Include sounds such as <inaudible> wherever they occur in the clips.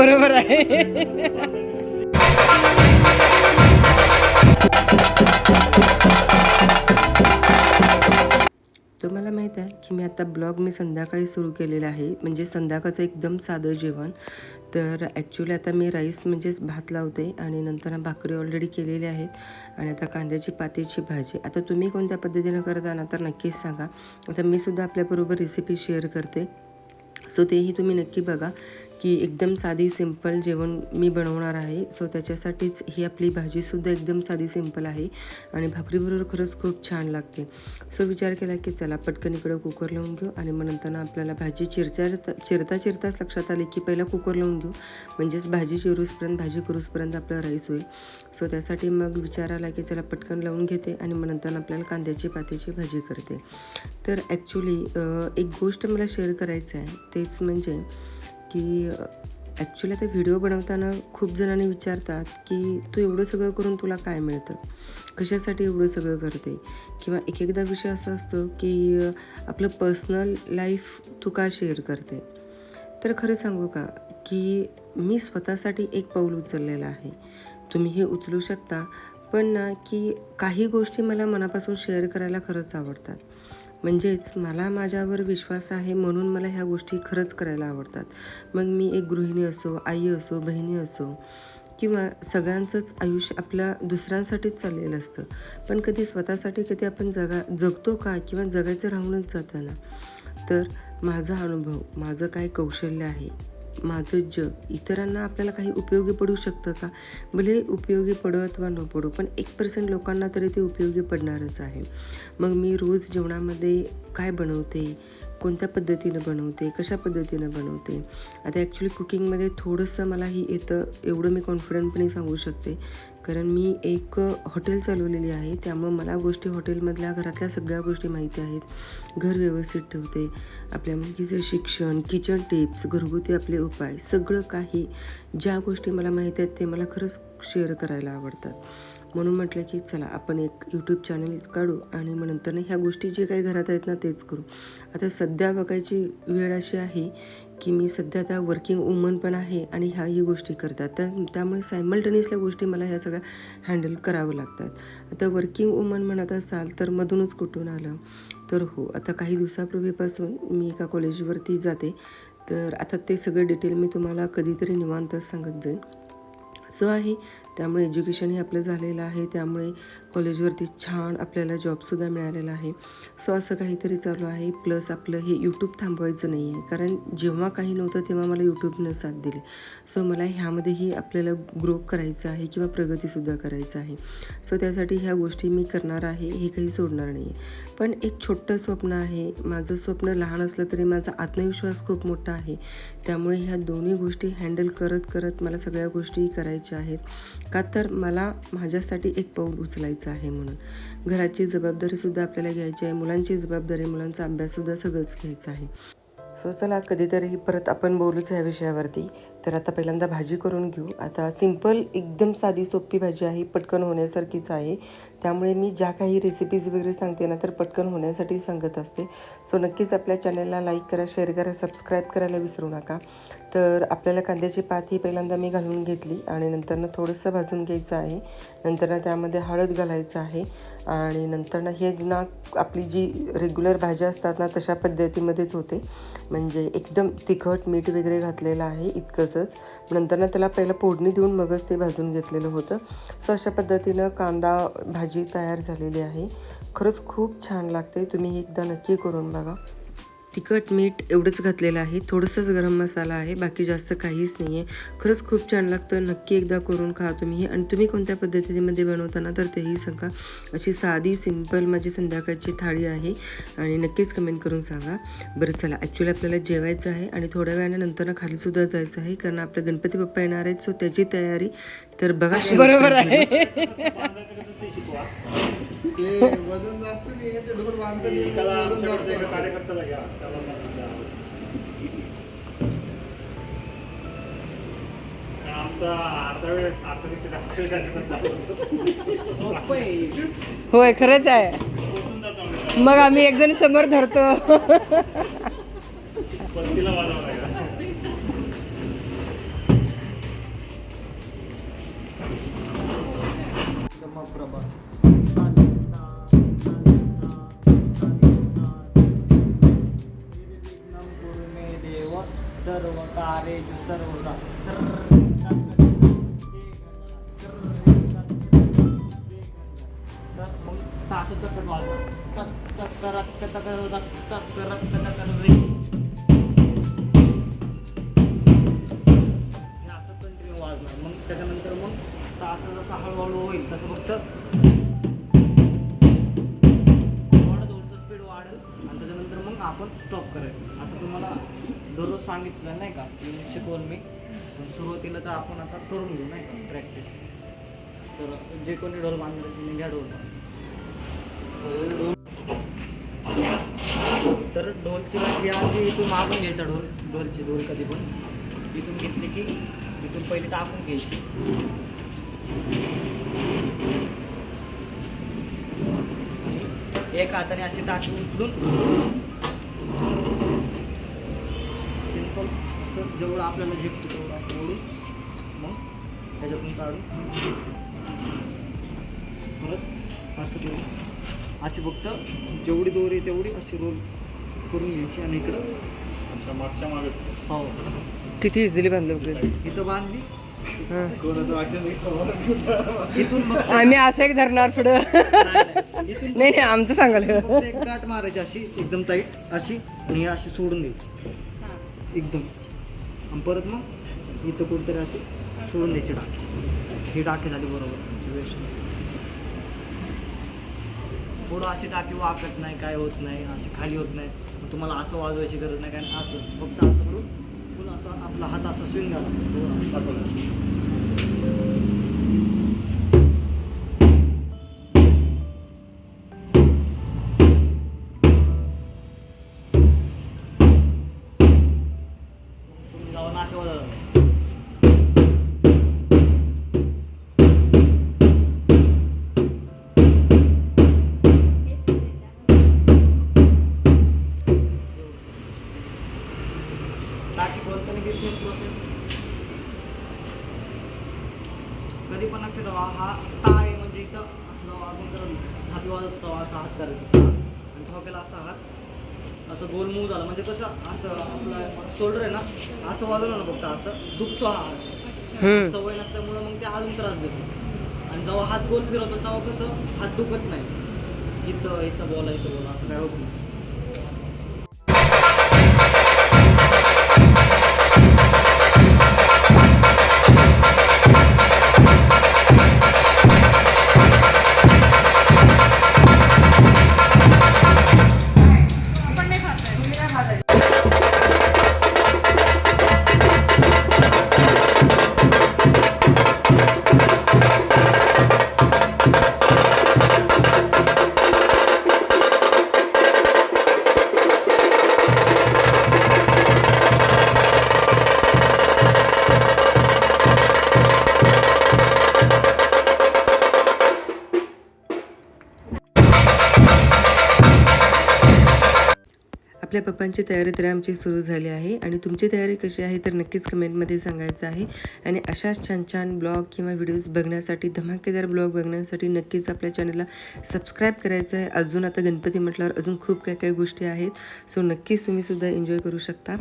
बरोबर आहे. तुम्हाला माहीत आहे की मी आता ब्लॉग मी संध्याकाळी सुरू केलेला आहे. म्हणजे संध्याकाळचं एकदम साधं जेवण. तर ॲक्च्युली आता मी राईस म्हणजेच भात लावते आणि नंतर भाकरी ऑलरेडी केलेली आहेत. आणि आता कांद्याची पातीची भाजी. आता तुम्ही कोणत्या पद्धतीनं करत ना तर नक्कीच सांगा. आता मी सुद्धा आपल्याबरोबर रेसिपी शेअर करते. सो तेही तुम्ही नक्की बघा. की एकदम साधी सिंपल जेवण मी बनवणार आहे. सो त्याच्यासाठीच ही आपली भाजीसुद्धा एकदम साधी सिंपल आहे आणि भाकरीबरोबर खरंच खूप छान लागते. सो विचार केला की चला पटकन इकडं कुकर लावून घेऊ आणि मग नंतर आपल्याला भाजी चिरता चिरता चिरताच लक्षात आले की पहिला कुकर लावून घेऊ. म्हणजेच भाजी चिरूसपर्यंत भाजी करूसपर्यंत आपलं राईस होईल. सो त्यासाठी मग विचार आला की चला पटकन लावून घेते आणि मग नंतर आपल्याला कांद्याची पातीची भाजी करते. तर ॲक्च्युली एक गोष्ट मला शेअर करायचं आहे तेच म्हणजे की ॲक्च्युली आता व्हिडिओ बनवताना खूप जणांनी विचारतात की तू एवढं सगळं करून तुला काय मिळतं? कशासाठी एवढं सगळं करते? किंवा एक एकदा विषय असा असतो की आपलं पर्सनल लाईफ तू का शेअर करते? तर खरं सांगू का की मी स्वतःसाठी एक पाऊल उचललेलं आहे. तुम्ही हे उचलू शकता पण ना की काही गोष्टी मला मनापासून शेअर करायला खरंच आवडतात. म्हणजेच मला माझ्यावर विश्वास आहे म्हणून मला ह्या गोष्टी खरंच करायला आवडतात. मग मी एक गृहिणी असो आई असो बहिणी असो किंवा सगळ्यांचंच आयुष्य आपल्या दुसऱ्यांसाठीच चाललेलं असतं. पण कधी स्वतःसाठी कधी आपण जगा जगतो का किंवा जगायचं राहूनच जातं ना? तर माझा अनुभव माझं काय कौशल्य आहे माझं जग. इतरांना आपल्याला काही उपयोगी पडू शकतं का? भले उपयोगी पडत वा न पडो पण एक पर्सेंट लोकांना तरी ते उपयोगी पडणारच आहे. मग मी रोज जेवणामध्ये काय बनवते? कोणत्या पद्धतीनं बनवते कशा पद्धतीनं बनवते? आता ॲक्च्युली कुकिंगमध्ये थोडंसं मला ही येतं एवढं मी कॉन्फिडंटपणे सांगू शकते. कारण मी एक हॉटेल चालवलेली आहे त्यामुळं मला गोष्टी हॉटेलमधल्या घरातल्या सगळ्या गोष्टी माहिती आहेत. घर व्यवस्थित ठेवते आपल्या मुलगीचं शिक्षण किचन टिप्स घरगुती आपले उपाय सगळं काही ज्या गोष्टी मला माहीत आहेत ते मला खरंच शेअर करायला आवडतात. म्हणून म्हटलं की चला आपण एक यूट्यूब चॅनल काढू आणि मग नंतर ह्या गोष्टी जे काही घरात आहेत ना तेच करू. आता सध्या बघायची वेळ अशी आहे की मी सध्या आता वर्किंग वुमन पण आहे आणि ह्याही गोष्टी करतात. त्या त्यामुळे सायमल्टेनियसल्या गोष्टी मला ह्या सगळ्या हँडल करावं लागतात. आता वर्किंग वुमन म्हणत असाल तर मधूनच कुठून आलं? तर हो आता काही दिवसापूर्वीपासून मी एका कॉलेजवरती जाते. तर आता ते सगळं डिटेल मी तुम्हाला कधीतरी निवांतच सांगत जाईन. सो आहे त्यामुळे एज्युकेशन हे आपलं झालेलं आहे. त्यामुळे कॉलेजवरती छान आपल्याला जॉबसुद्धा मिळालेला आहे. सो असं काहीतरी चालू आहे. प्लस आपलं हे यूट्यूब थांबवायचं नाही आहे कारण जेव्हा काही नव्हतं तेव्हा मला यूट्यूबनं साथ दिली. सो मला ह्यामध्येही आपल्याला ग्रो करायचं आहे किंवा प्रगतीसुद्धा करायचं आहे. सो त्यासाठी ह्या गोष्टी मी करणार आहे हे काही सोडणार नाही आहे पण एक छोटं स्वप्न आहे. माझं स्वप्न लहान असलं तरी माझा आत्मविश्वास खूप मोठा आहे. त्यामुळे ह्या दोन्ही गोष्टी हँडल करत करत मला सगळ्या गोष्टी करायच्या आहेत. का तर मला माझ्यासाठी एक पाऊल उचलायचं आहे म्हणून. घराची जबाबदारीसुद्धा आपल्याला घ्यायची आहे. मुलांची जबाबदारी मुलांचा अभ्याससुद्धा सगळंच घ्यायचं आहे. सो चला कधीतरी परत आपण बोलूच ह्या विषयावरती. तर आता पहिल्यांदा भाजी करून घेऊ. आता सिंपल एकदम साधी सोपी भाजी आहे पटकन होण्यासारखीच आहे. त्यामुळे मी ज्या काही रेसिपीज वगैरे सांगते ना तर पटकन होण्यासाठी सांगत असते. सो नक्कीच आपल्या चॅनलला लाईक करा शेअर करा सबस्क्राईब करायला विसरू नका. तर आपल्याला कांद्याची पात ही पहिल्यांदा मी घालून घेतली आणि नंतरनं थोडंसं भाजून घ्यायचं आहे. नंतरनं त्यामध्ये हळद घालायचं आहे आणि नंतरनं हे ना आपली जी रेग्युलर भाज्या असतात ना तशा पद्धतीमध्येच होते. म्हणजे एकदम तिखट मीठ वगैरे घातलेलं आहे इतकं च नंतर ना त्याला पहिलं फोडणी देऊन मगच ते भाजून घेतलेलं होतं. सो अशा पद्धतीनं कांदा भाजी तयार झालेली आहे. खरंच खूप छान लागते. तुम्ही एकदा नक्की करून बघा. तिखट मीठ एवढंच घातलेलं आहे. थोडंसंच गरम मसाला आहे. बाकी जास्त काहीच नाही आहे खरंच खूप छान लागतं. नक्की एकदा करून खा तुम्ही. आणि तुम्ही कोणत्या पद्धतीमध्ये बनवताना तर तेही सांगा. अशी साधी सिंपल माझी संध्याकाळची थाळी आहे. आणि नक्कीच कमेंट करून सांगा. बरं चला. ॲक्च्युली आपल्याला जेवायचं आहे. आणि थोड्या वेळाने नंतर खालीसुद्धा जायचं आहे. कारण आपले गणपती बाप्पा येणार आहेत. सो त्याची तयारी तर बघा. बरोबर आहे. <laughs> होय खरंच आहे. मग आम्ही एक जण समोर धरतो. त्याच्यानंतर मग तास जसा हळूहळू होईल तसं फक्त वाढत उलट स्पीड वाढेल आणि त्याच्यानंतर मग आपण स्टॉप करायचं असं तुम्हाला दररोज सांगितलं नाही का की शिकवून मी पण सुरुवातीला तर आपण आता करून घेऊ नाही का प्रॅक्टिस तर जे कोणी डोल बांधले तुम्ही घ्या ढोल. तर ढोलची ही अशी इथून मागून घ्यायचा ढोल ढोलची ढोल कधी पण. इथून घेतली की इथून पहिले टाकून घ्यायची. एक हाताने अशी टाकी उचलून सिंपल असं जेवढं आपल्याला झेपतो तेवढं असं ओढून मग त्याच्यातून काढून परत असं करून अशी फक्त जेवढी दोरी तेवढी अशी रोल करून घ्यायची आणि इकडं मागच्या मागे. हो. किती इझिली बांधलं इथं बांधली. कोणाचं समोर? इथून मग <laughs> आम्ही असं एक धरणार पुढं. नाही, नाही आमचं फक्त एक गाठ मारायची अशी एकदम टाईट अशी आणि ही अशी सोडून द्यायची. एकदम. आणि परत मग इथं कुठेतरी अशी सोडून द्यायची टाकी ही टाकी झाली बरोबर तुमची वेस्ट पुढं अशी टाकी वाकत नाही काय होत नाही अशी खाली होत नाही. तुम्हाला असं वाजवायची गरज नाही कारण असं फक्त असं करून पुन्हा असं आपला हात असा स्विंग झाला. आपण जर थापी वाजवतो तेव्हा असा हात करायचा. आणि ठोक्याला असा हात असं गोल मूव झाला. म्हणजे कसं असं आपलं शोल्डर आहे ना असं वाजवलं ना फक्त असं दुखतो हा हात. सवय नसल्यामुळं मग ते अजून त्रास देतो. आणि जेव्हा हात गोल फिरवतो तेव्हा कसं हात दुखत नाही. इथं इथं बोला इथं बोला असं काय होत नाही. आपल्या पप्पांची तयारी तर आमची सुरू झाली आहे आणि तुमची तयारी कशी आहे तर नक्कीच कमेंटमध्ये सांगायचं आहे. आणि अशाच छान छान ब्लॉग किंवा व्हिडिओज बघण्यासाठी धमाकेदार ब्लॉग बघण्यासाठी नक्कीच आपल्या चॅनलला सबस्क्राईब करायचं आहे. अजून आता गणपती म्हटल्यावर अजून खूप काही काही गोष्टी आहेत. सो नक्कीच तुम्हीसुद्धा एन्जॉय करू शकता.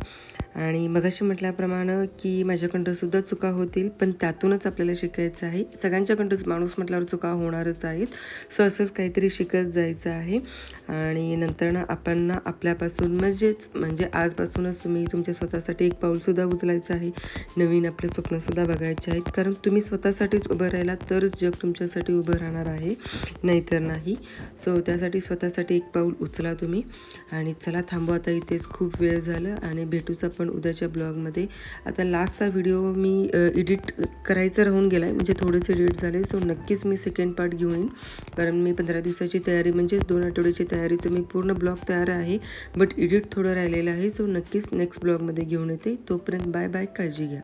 आणि मगाशी म्हटल्याप्रमाणे की माझ्याकडं सुद्धा चुका होतील पण त्यातूनच आपल्याला शिकायचं आहे. सगळ्यांच्याकडंच माणूस म्हटल्यावर चुका होणारच आहेत. सो असंच काहीतरी शिकत जायचं आहे. आणि नंतर ना आपण ना आपल्यापासून म्हणजेच म्हणजे आजपासूनच तुम्ही तुमच्या स्वतःसाठी एक पाऊलसुद्धा उचलायचं आहे. नवीन आपले स्वप्नसुद्धा बघायचे आहेत. कारण तुम्ही स्वतःसाठीच उभं राहिला तरच जग तुमच्यासाठी उभं राहणार आहे. नाहीतर नाही. सो त्यासाठी स्वतःसाठी एक पाऊल उचला तुम्ही. आणि चला थांबू. आता इथेच खूप वेळ झालं आणि भेटूच आपण उद्याच्या ब्लॉगमध्ये. आता लास्टचा व्हिडिओ मी एडिट करायचा राहून गेला आहे म्हणजे थोडेच एडिट झाले. सो नक्कीच मी सेकंड पार्ट घेऊन येईन. कारण मी पंधरा दिवसाची तयारी म्हणजेच दोन आठवड्याची तयारीचं मी पूर्ण ब्लॉग तयार आहे. बट एडिट थोडं राहिलेलं आहे सो नक्कीच नेक्स्ट ब्लॉगमध्ये घेऊन येते. तोपर्यंत बाय बाय काळजी घ्या.